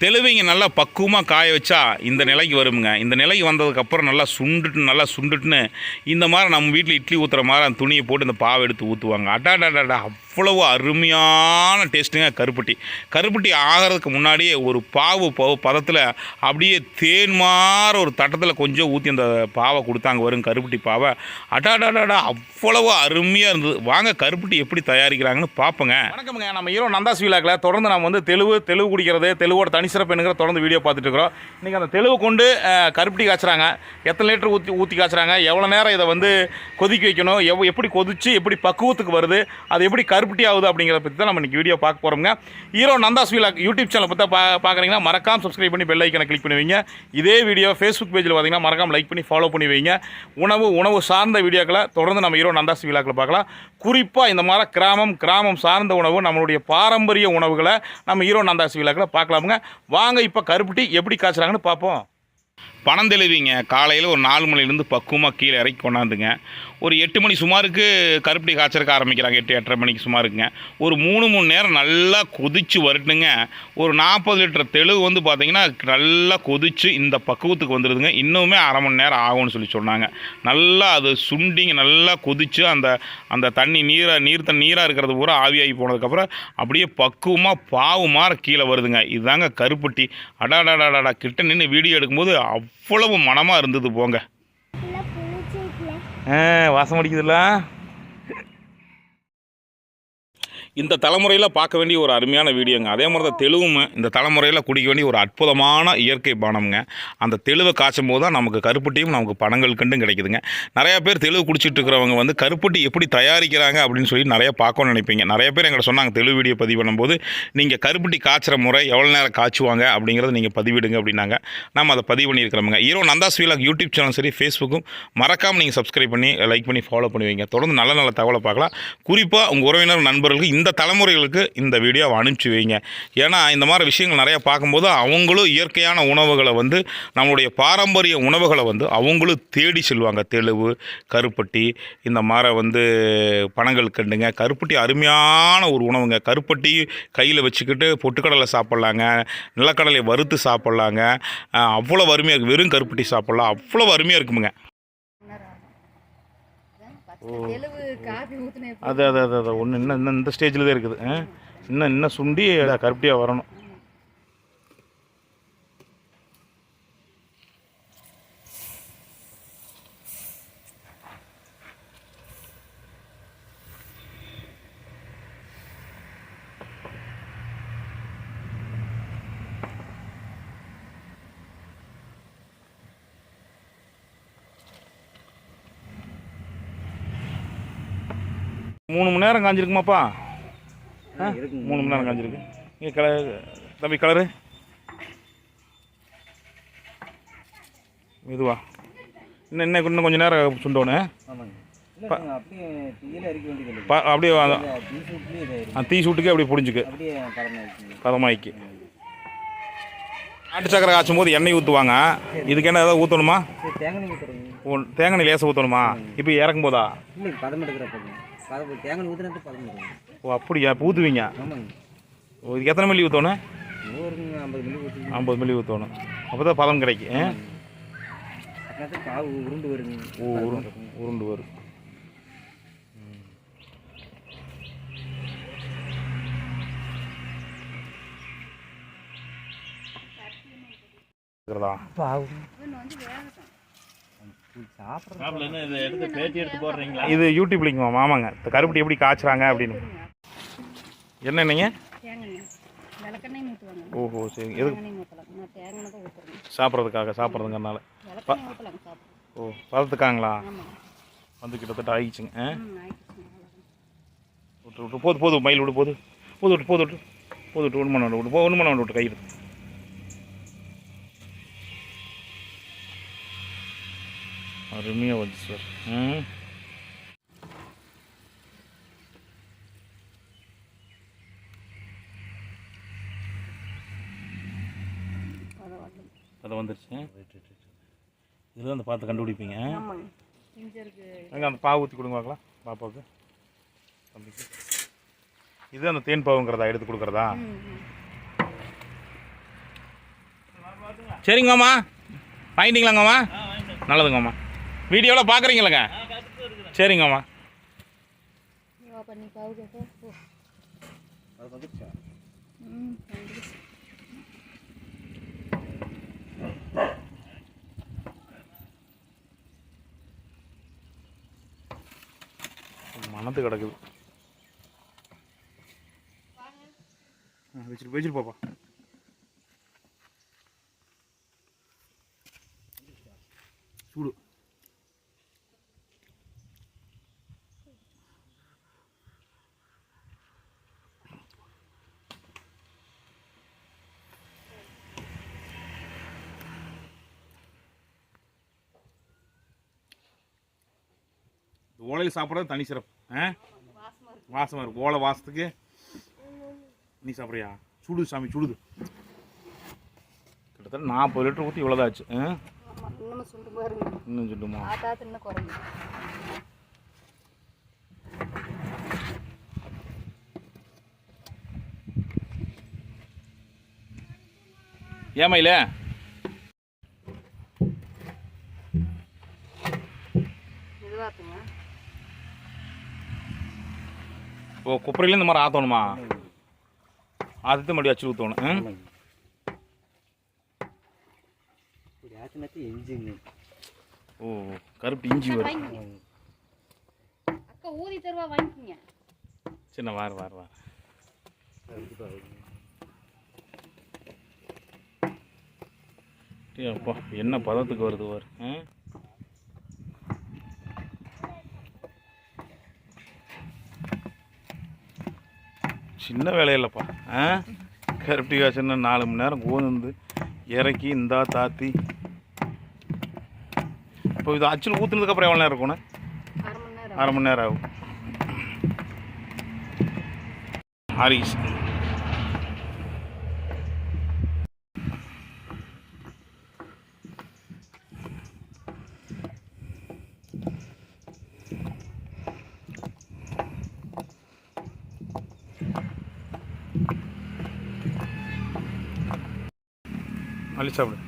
தெளிவிங்க நல்லா பக்குவமாக காய வச்சா இந்த நிலைக்கு வருமுங்க. இந்த நிலைக்கு வந்ததுக்கப்புறம் நல்லா சுண்டுட்டு நல்லா சுண்டுட்டுன்னு இந்த மாதிரி நம்ம வீட்டில் இட்லி ஊற்றுற மாதிரி அந்த துணியை போட்டு இந்த பாவை எடுத்து ஊற்றுவாங்க அடாடாடாடா அவ்வளவு அருமையான டேஸ்ட்டுங்க கருப்பட்டி. கருப்பட்டி ஆகிறதுக்கு முன்னாடியே ஒரு பாவு பதத்தில் அப்படியே தேன் ஒரு தட்டத்தில் கொஞ்சம் ஊற்றி அந்த பாவை கொடுத்தாங்க வரும் கருப்பட்டி பாவை. அடாடாடாடா அவ்வளவு அருமையாக இருந்தது. வாங்க கருப்பட்டி எப்படி தயாரிக்கிறாங்கன்னு பார்ப்போங்க வணக்கமுங்க. நம்ம ஹீரோ நந்தாஸ் வீலாக்கில் தொடர்ந்து நம்ம வந்து தெளிவு தெளிவு குடிக்கிறது தெளிவோட தனி சிறப்பு தொடர்ந்து வீடியோ பார்த்துட்டு இருக்கிறோம். இன்றைக்கி அந்த தெளிவு கொண்டு கருப்பட்டி காய்ச்சுறாங்க. எத்தனை லிட்டர் ஊற்றி ஊற்றி காய்ச்சுறாங்க? எவ்வளோ நேரம் இதை வந்து கொதிக்க வைக்கணும்? எவ் எப்படி கொதிச்சு எப்படி பக்குவத்துக்கு வருது? அது எப்படி கருப்பட்டி ஆகுது அப்படிங்கிறத பற்றி தான் நம்ம இன்றைக்கி வீடியோ பார்க்க போகிறோங்க hero Nandhas vlog YouTube channel பற்றி பா பார்க்குறீங்கன்னா மறக்காம சப்ஸ்கிரைப் பண்ணி பெல் ஐக்கனை கிளிக் பண்ணுவீங்க இதே வீடியோ ஃபேஸ்புக் பேஜில் பார்த்தீங்கன்னா மறக்காம லைக் பண்ணி ஃபாலோ பண்ணி வைங்க. உணவு உணவு சார்ந்த வீடியோக்களை தொடர்ந்து நம்ம ஹீரோ நந்தாஸ் வீலாக்கில் பார்க்கலாம். குறிப்பாக இந்த மாதிரி கிராமம் கிராமம் சார்ந்த உணவு நம்மளுடைய பாரம்பரிய உணவுகளை நம்ம ஹீரோ நந்தாஸ் வீலாக்கில் பார்க்கலாமுங்க. வாங்க இப்போ கருப்பட்டி எப்படி காய்ச்சுறாங்கன்னு பார்ப்போம். பணம் தெளிவிங்க. காலையில் ஒரு நாலு மணிலேருந்து பக்குவமாக கீழே இறக்கி கொண்டாந்துங்க. ஒரு எட்டு மணி சுமாருக்கு கருப்பட்டி காய்ச்சறக்க ஆரம்பிக்கிறாங்க. எட்டு எட்டரை மணிக்கு சுமாருக்குங்க. ஒரு மூணு மூணு நேரம் நல்லா கொதிச்சு வரட்டுங்க. ஒரு நாற்பது லிட்டர் தெளிவு வந்து பார்த்தீங்கன்னா நல்லா கொதிச்சு இந்த பக்குவத்துக்கு வந்துடுதுங்க இன்னுமே அரை மணி நேரம் ஆகும்னு சொல்லி சொன்னாங்க. நல்லா அது சுண்டிங்க நல்லா கொதிச்சு அந்த அந்த தண்ணி நீராக நீர் தண்ணி நீராக இருக்கிறது பூரா ஆவியாகி போனதுக்கப்புறம் அப்படியே பக்குவமாக பாவு மாற கீழே வருதுங்க. இதுதாங்க கருப்பட்டி. அடாடாடாடா கிட்ட நின்று வீடியோ எடுக்கும்போது அவ்வளவு மனமாக இருந்தது போங்க. வாசம் அடிக்குதுல்ல? இந்த தலைமுறையில் பார்க்க வேண்டிய ஒரு அருமையான வீடியோங்க. அதே மாதிரி தான் தெலுவும் இந்த தலைமுறையில் குடிக்க வேண்டிய ஒரு அற்புதமான இயற்கை பானம்ங்க. அந்த தெளுவை காய்ச்சும் போது தான் நமக்கு கருப்பட்டியும் நமக்கு பணங்கள் கண்டும் கிடைக்குதுங்க. நிறையா பேர் தெளிவு குடிச்சிட்டு இருக்கிறவங்க வந்து கருப்பட்டி எப்படி தயாரிக்கிறாங்க அப்படின்னு சொல்லி நிறைய பார்க்கணும்னு நினைப்பீங்க. நிறைய பேர் எங்களை சொன்னாங்க தெளிவு வீடியோ பதிவு பண்ணும்போது நீங்கள் கருப்பட்டி காய்ச்சுற முறை எவ்வளோ நேரம் காய்ச்சுவாங்க? அப்படிங்கிறத நீங்கள் பதிவிடுங்க அப்படின்னாங்க. நம்ம அதை பதிவு பண்ணியிருக்கிறோமுங்க. Hero Nandhas vlog YouTube channel சரி ஃபேஸ்புக்கும் மறக்காமல் நீங்கள் சப்ஸ்கிரைப் பண்ணி லைக் பண்ணி ஃபாலோ பண்ணுவீங்க தொடர்ந்து நல்ல நல்ல தகவலை பார்க்கலாம். குறிப்பாக உங்கள் உறவினர் நண்பர்களுக்கு இந்த தலைமுறைகளுக்கு இந்த வீடியோவை அனுப்பிச்சி வைங்க. ஏன்னா இந்த மாதிரி விஷயங்கள் நிறையா பார்க்கும்போது அவங்களும் இயற்கையான உணவுகளை வந்து நம்மளுடைய பாரம்பரிய உணவுகளை வந்து அவங்களும் தேடி செல்வாங்க. தெளுவு கருப்பட்டி இந்த மாதிரி வந்து பனங்கள் கண்டுங்க. கருப்பட்டி அருமையான ஒரு உணவுங்க. கருப்பட்டி கையில் வச்சுக்கிட்டு பொட்டுக்கடலை சாப்பிட்லாங்க. நிலக்கடலை வறுத்து சாப்பிட்லாங்க. அவ்வளோ அருமையாக இருக்குது வெறும் கருப்பட்டி சாப்பிட்லாம். அவ்வளோ அருமையாக இருக்குமுங்க. அது அது அது அது. ஒன்று இன்னும் இன்னும் இந்த ஸ்டேஜில் தான் இருக்குது? இன்னும் இன்னும் சுண்டி கருப்பட்டியாக வரணும். மூணு மணி நேரம் காஞ்சிருக்குமாப்பா? மூணு மணி நேரம் காஞ்சிருக்கு. இங்கே கலர் தம்பி கலரு. இதுவா இன்னும் இன்னும் இன்னும் கொஞ்சம் நேரம் சுண்டோன்னு. அப்படியே தீ சூட்டுக்கே அப்படியே பரமாயிருக்குங்க பதமாய்க்கு. நாட்டு சக்கரை காய்ச்சும் போது எண்ணெய் ஊற்றுவாங்க இதுக்கு என்ன ஏதாவது ஊற்றணுமா தேங்காய் லேசாக ஊற்றணுமா இப்போ இறக்கும் போதா? இல்லை பதம் எடுக்கிறப்ப பதம் தேங்காய் ஊற்றுறது பதம் எடுக்கணும் ஓ அப்படியா? இப்போ ஊற்றுவீங்க ஆமாங்க. ஓ இதுக்கு எத்தனை மில்லி ஊற்றணும் நூறுங்க ஐம்பது மில்லி ஊற்றி ஐம்பது மில்லி ஊற்றணும் அப்போ தான் பதம் கிடைக்கும் பாவு உருண்டு வருங்க. ஓ உருண்டு உருண்டு வரும். இருக்கிறதா? பாவு. இது யூடியூப் லிங்க் ஆமாங்க. இந்த கருப்பட்டி எப்படி காய்ச்சுறாங்க அப்படின்னு. என்ன என்னங்க? தேங்காய் விளக்கெண்ணெய் ஊற்றுவாங்க ஓஹோ சரி. ஊற்றுறேன் சாப்பிட்றதுக்காக சாப்பிட்றதுங்கிறனால. ஓ பதத்துக்காங்களா வந்து கிட்டத்தட்ட ஆயிடுச்சுங்க. விட்டு விட்டு போது போது. மயில் விடு போது. போது விட்டு போது விட்டு. போது விட்டு ஒன்று மணி விட்டு போ ஒன்று மணி விட்டு கை அருமையாக வந்து சார் ம்? பரவாயில்ல. அதை வந்துருச்சு. இதில் அந்த பார்த்து கண்டுபிடிப்பீங்க. அங்கே அந்த பாவு ஊற்றி கொடுங்க பார்க்கலாம். பாப்பாவுக்கு. தம்பிக்கு. இது அந்த தேன் பாவுங்கிறதா? எடுத்து கொடுக்குறதா? சரிங்கம்மா. வாங்கிட்டீங்களாங்கம்மா நல்லதுங்கம்மா. வீடியோவில் பார்க்குறீங்களங்க சரிங்கம்மா. அது மனத்து கிடக்குது. ஆ, வச்சுட்டு வச்சுட்டு பாப்பா. ஓலையில் சாப்பிட்றது தனி சிறப்பு. ஆ? வாசமாக இருக்கும் ஓலை வாசத்துக்கு நீ சாப்பிட்றியா? சுடுது சாமி சுடுது. கிட்டத்தட்ட நாற்பது லிட்டர் ஊற்றி இவ்வளோதாச்சு இன்னும் சொல்லுமா ஏமா இல்லை ஓ குப்பரையில இந்த மாதிரி ஆற்றணுமா ஆற்றத்தை மறுபடியும் அச்சு ஊற்றணும் ஓ கருப்பு இஞ்சி வரும். ஊதி தருவா வாங்கிக்கோங்க சின்ன வார வார வார அப்பா என்ன பதத்துக்கு வருது பாரு ஆ சின்ன வேலையில்லப்பா. ஆ? கருப்பட்டி காய்ச்சல்னா நாலு மணி நேரம் கோந்து இறக்கி இந்தா தாத்தி. இப்போ இது அச்சில் ஊற்றுனதுக்கப்புறம் எவ்வளோ நேரம் இருக்கும்ண்ணே அரை மணி நேரம் ஆகும். ஹாரிஸ் அள்ளி சாப்பிடு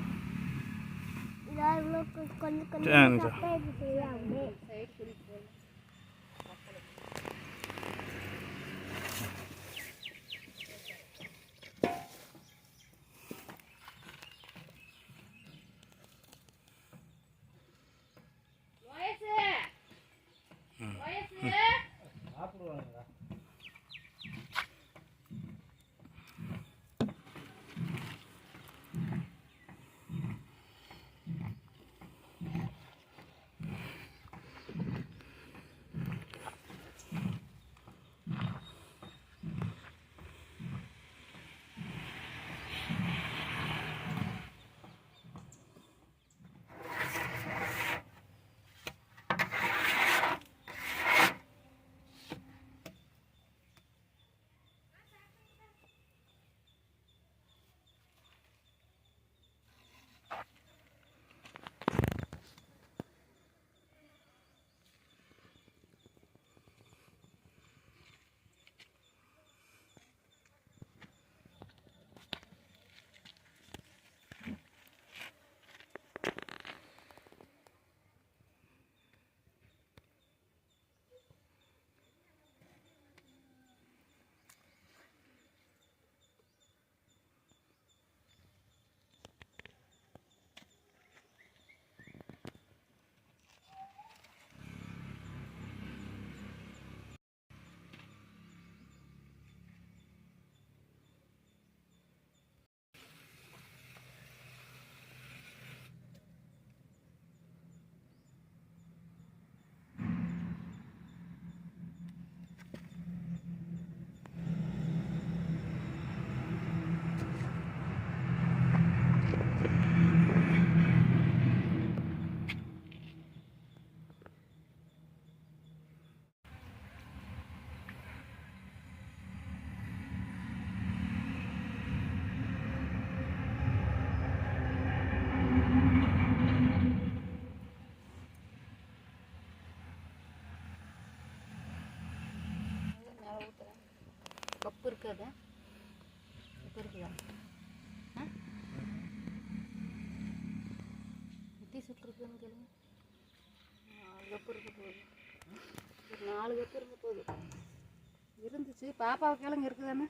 கப்பு இருக்காத கப்பு இருக்குதா? குட்டி சுட்டுருக்குன்னு கேளுங்க. நாலு கப்பு இருக்க போகுது ஒரு நாலு கப்பு இருக்க போகுது இருந்துச்சு. பாப்பாவுக்கு கிழங்கு இருக்குதானே